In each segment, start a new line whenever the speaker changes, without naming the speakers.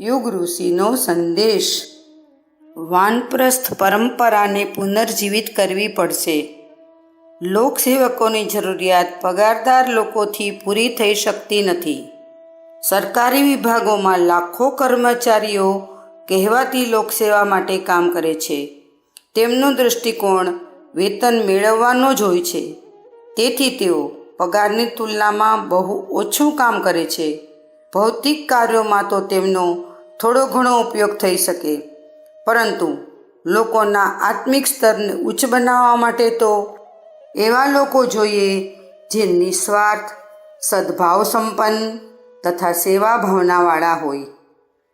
યુગ ઋષિનો સંદેશ. વાનપ્રસ્થ પરંપરાને પુનર્જીવિત કરવી પડશે. લોકસેવકોની જરૂરિયાત પગારદાર લોકોથી પૂરી થઈ શકતી નથી. સરકારી વિભાગોમાં લાખો કર્મચારીઓ કહેવાતી લોકસેવા માટે કામ કરે છે. તેમનો દૃષ્ટિકોણ વેતન મેળવવાનો જ હોય છે. તેથી તેઓ પગારની તુલનામાં બહુ ઓછું કામ કરે છે. ભૌતિક કાર્યોમાં તો તેમનો થોડો ઘણો ઉપયોગ થઈ શકે. પરંતુ લોકોના આત્મિક સ્તરને ઉચ્ચ બનાવવા માટે તો એવા લોકો જોઈએ જે નિસ્વાર્થ સદભાવ સંપન્ન તથા સેવા ભાવનાવાળા હોય.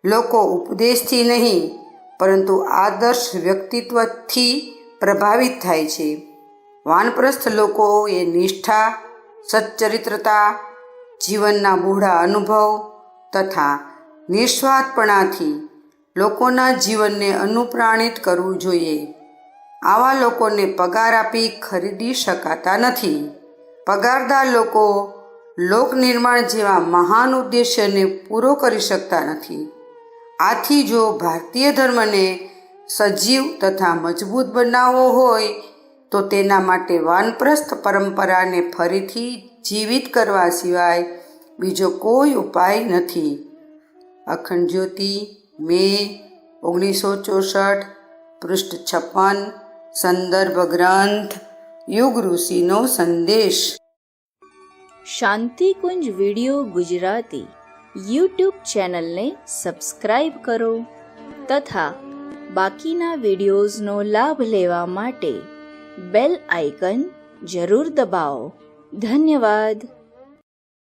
લોકો ઉપદેશથી નહીં, પરંતુ આદર્શ વ્યક્તિત્વથી પ્રભાવિત થાય છે. વાનપ્રસ્થ લોકોએ નિષ્ઠા, સચ્ચરિત્રતા, જીવનના બૂઢા અનુભવ તથા નિસ્વાર્થપણાથી લોકોના જીવનને અનુપ્રાણિત કરવું જોઈએ. આવા લોકોને પગાર આપી ખરીદી શકાતા નથી. પગારદાર લોકો લોક નિર્માણ જેવા મહાન ઉદ્દેશ્યને પૂરો કરી શકતા નથી. આથી જો ભારતીય ધર્મને સજીવ તથા મજબૂત બનાવવો હોય, તો તેના માટે વાનપ્રસ્થ પરંપરાને ફરીથી જીવિત કરવા સિવાય બીજો કોઈ ઉપાય નથી. અખંડ જ્યોતિ, મે, ઓગણીસો ચોસઠ, પૃષ્ઠ છપ્પન, સંદર્ભ ગ્રંથ, યુગ ઋષિનો સંદેશ.
શાંતિકુંજ વિડિયો ગુજરાતી યુટ્યુબ ચેનલને સબસ્ક્રાઈબ કરો તથા બાકીના વિડિયોઝનો લાભ લેવા માટે બેલ આઇકન જરૂર દબાવો. ધન્યવાદ.